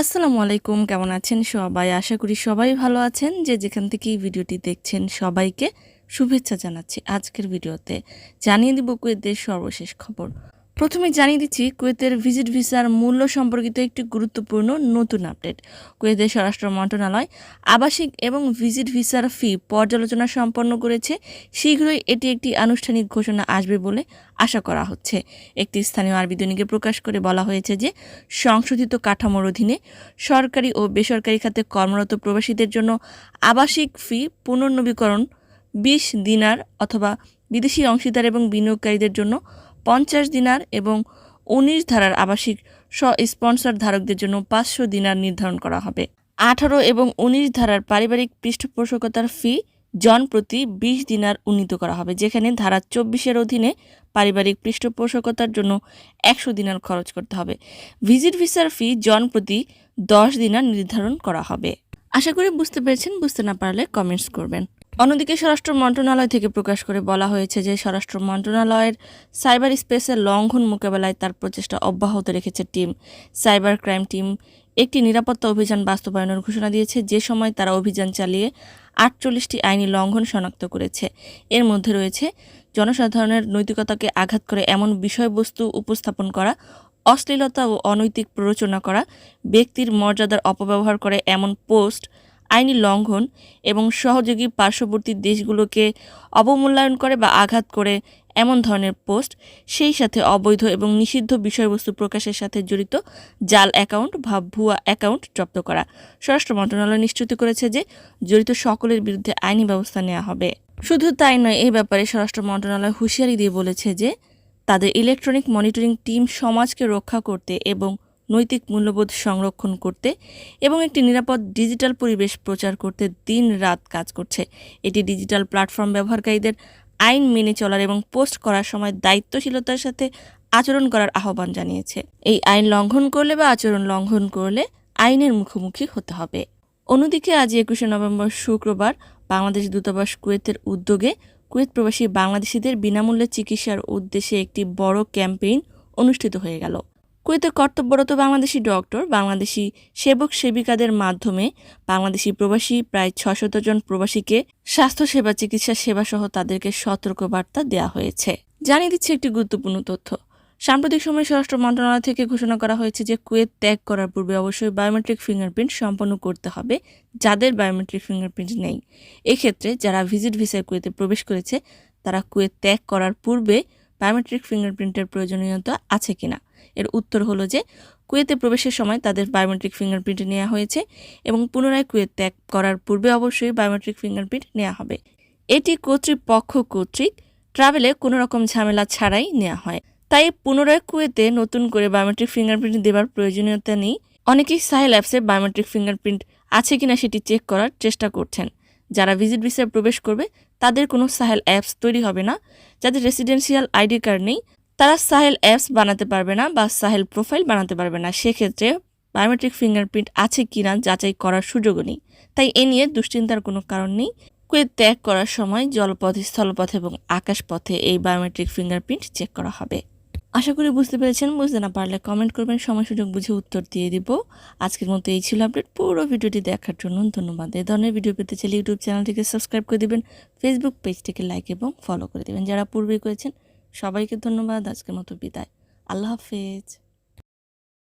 আসসালামু আলাইকুম, কেমন আছেন সবাই? আশা করি সবাই ভালো আছেন। যে যেখান থেকে ভিডিওটি দেখছেন সবাইকে শুভেচ্ছা জানাচ্ছি আজকের ভিডিওতে। জানিয়ে দিব কুয়েতের সর্বশেষ খবর। প্রথমে জানিয়ে দিচ্ছি, কুয়েতের ভিজিট ভিসার মূল্য সম্পর্কিত একটি গুরুত্বপূর্ণ নতুন আপডেট। কুয়েতের স্বরাষ্ট্র মন্ত্রণালয় আবাসিক এবং ভিজিট ভিসার ফি পর্যালোচনা সম্পন্ন করেছে। শীঘ্রই এটি একটি আনুষ্ঠানিক ঘোষণা আসবে বলে আশা করা হচ্ছে। একটি স্থানীয় আরবি দৈনিকে প্রকাশ করে বলা হয়েছে যে, সংশোধিত কাঠামোর অধীনে সরকারি ও বেসরকারি খাতে কর্মরত প্রবাসীদের জন্য আবাসিক ফি পুনর্নবীকরণ, বিশ দিনার অথবা বিদেশি অংশীদার এবং বিনিয়োগকারীদের জন্য পঞ্চাশ দিনার এবং উনিশ ধারার আবাসিক স্ব স্পন্সর ধারকদের জন্য পাঁচশো দিনার নির্ধারণ করা হবে। আঠারো এবং উনিশ ধারার পারিবারিক পৃষ্ঠপোষকতার ফি জন প্রতি বিশ দিনার উন্নীত করা হবে, যেখানে ধারা চব্বিশের অধীনে পারিবারিক পৃষ্ঠপোষকতার জন্য একশো দিনার খরচ করতে হবে। ভিজিট ভিসার ফি জন প্রতি দশ দিনার নির্ধারণ করা হবে। আশা করি বুঝতে পেরেছেন, বুঝতে না পারলে কমেন্টস করবেন। অন্যদিকে স্বরাষ্ট্র মন্ত্রণালয় থেকে প্রকাশ করে বলা হয়েছে যে স্বরাষ্ট্র মন্ত্রণালয়ের সাইবার স্পেসের লঙ্ঘন মোকাবেলায় তার প্রচেষ্টা অব্যাহত রেখেছে টিম। সাইবার ক্রাইম টিম একটি নিরাপত্তা অভিযান বাস্তবায়নের ঘোষণা দিয়েছে, যে সময় তারা অভিযান চালিয়ে আটচল্লিশটি আইনি লঙ্ঘন শনাক্ত করেছে। এর মধ্যে রয়েছে, জনসাধারণের নৈতিকতাকে আঘাত করে এমন বিষয়বস্তু উপস্থাপন করা অশ্লীলতা ও অনৈতিক প্ররোচনা করা, ব্যক্তির মর্যাদার অপব্যবহার করে এমন পোস্ট, আইনি লঙ্ঘন এবং সহযোগী পার্শ্ববর্তী দেশগুলোকে অবমূল্যায়ন করে বা আঘাত করে এমন ধরনের পোস্ট, সেই সাথে অবৈধ এবং নিষিদ্ধ বিষয়বস্তু প্রকাশের সাথে জড়িত জাল অ্যাকাউন্ট বা ভুয়া অ্যাকাউন্ট জব্দ করা। স্বরাষ্ট্র মন্ত্রণালয় নিশ্চিত করেছে যে জড়িত সকলের বিরুদ্ধে আইনি ব্যবস্থা নেওয়া হবে। শুধু তাই নয় এই ব্যাপারে স্বরাষ্ট্র মন্ত্রণালয় হুঁশিয়ারি দিয়ে বলেছে যে তাদের ইলেকট্রনিক মনিটরিং টিম সমাজকে রক্ষা করতে এবং নৈতিক মূল্যবোধ সংরক্ষণ করতে এবং একটি নিরাপদ ডিজিটাল পরিবেশ প্রচার করতে দিন রাত কাজ করছে। এটি ডিজিটাল প্ল্যাটফর্ম ব্যবহারকারীদের আইন মেনে চলার এবং পোস্ট করার সময় দায়িত্বশীলতার সাথে আচরণ করার আহ্বান জানিয়েছে। এই আইন লঙ্ঘন করলে বা আচরণ লঙ্ঘন করলে আইনের মুখোমুখি হতে হবে। অন্যদিকে আজ একুশে নভেম্বর শুক্রবার বাংলাদেশ দূতাবাস কুয়েতের উদ্যোগে কুয়েত প্রবাসী বাংলাদেশিদের বিনামূল্যে চিকিৎসার উদ্দেশ্যে একটি বড় ক্যাম্পেইন অনুষ্ঠিত হয়ে গেল। কুয়েতে কর্তব্যরত বাংলাদেশি ডক্টর, বাংলাদেশি সেবক সেবিকাদের মাধ্যমে বাংলাদেশি প্রবাসী প্রায় ছশত জন প্রবাসীকে স্বাস্থ্যসেবা, চিকিৎসা সেবা সহ তাদেরকে সতর্কবার্তা দেওয়া হয়েছে। জানিয়ে দিচ্ছে একটি গুরুত্বপূর্ণ তথ্য। সাম্প্রতিক সময়ে স্বরাষ্ট্র মন্ত্রণালয় থেকে ঘোষণা করা হয়েছে যে কুয়েত ত্যাগ করার পূর্বে অবশ্যই বায়োমেট্রিক ফিঙ্গারপ্রিন্ট সম্পন্ন করতে হবে, যাদের বায়োমেট্রিক ফিঙ্গারপ্রিন্ট নেই। এক্ষেত্রে যারা ভিজিট ভিসায় কুয়েতে প্রবেশ করেছে, তারা কুয়েত ত্যাগ করার পূর্বে বায়োমেট্রিক ফিঙ্গারপ্রিন্টের প্রয়োজনীয়তা আছে কিনা? এর উত্তর হলো যে, কুয়েতে প্রবেশের সময় তাদের বায়োমেট্রিক ফিঙ্গারপ্রিন্ট নেওয়া হয়েছে এবং পুনরায় কুয়েত ত্যাগ করার পূর্বে অবশ্যই বায়োমেট্রিক ফিঙ্গারপ্রিন্ট নেওয়া হবে। এটি কর্তৃপক্ষ কর্তৃক ট্রাভেলে কোনো রকম ঝামেলা ছাড়াই নেওয়া হয়। তাই পুনরায় কুয়েতে নতুন করে বায়োমেট্রিক ফিঙ্গারপ্রিন্ট দেওয়ার প্রয়োজনীয়তা নেই। অনেকেই সাহেল অ্যাপসে বায়োমেট্রিক ফিঙ্গারপ্রিন্ট আছে কিনা সেটি চেক করার চেষ্টা করছেন। যারা ভিজিট ভিসায় প্রবেশ করবে, তাদের কোনো সাহেল অ্যাপস তৈরি হবে না। যাদের রেসিডেন্সিয়াল আইডি কার্ড নেই, তারা সাহেল অ্যাপস বানাতে পারবে না বা সাহেল প্রোফাইল বানাতে পারবে না। সেক্ষেত্রে বায়োমেট্রিক ফিঙ্গারপ্রিন্ট আছে কিনা যাচাই করার সুযোগও নেই। তাই এ নিয়ে দুশ্চিন্তার কোনো কারণ নেই। কুয়েত ত্যাগ করার সময় জলপথে, স্থলপথে এবং আকাশপথে এই বায়োমেট্রিক ফিঙ্গারপ্রিন্ট চেক করা হবে। আশা করি বুঝতে পেরেছেন, বুঝতে না পারলে কমেন্ট করবেন, সময় সুযোগ বুঝে উত্তর দিয়ে দিব। আজকের মতো এই ছিল আপডেট পুরো ভিডিওটি দেখার জন্য ধন্যবাদ। এ ধরনের ভিডিও পেতে চাইলে ইউটিউব চ্যানেলটিকে সাবস্ক্রাইব করে দেবেন ফেসবুক পেজটিকে লাইক এবং ফলো করে দেবেন। যারা পূর্বেই করেছেন, সবাইকে ধন্যবাদ, আজকের মতো বিদায়। আল্লাহ হাফেজ।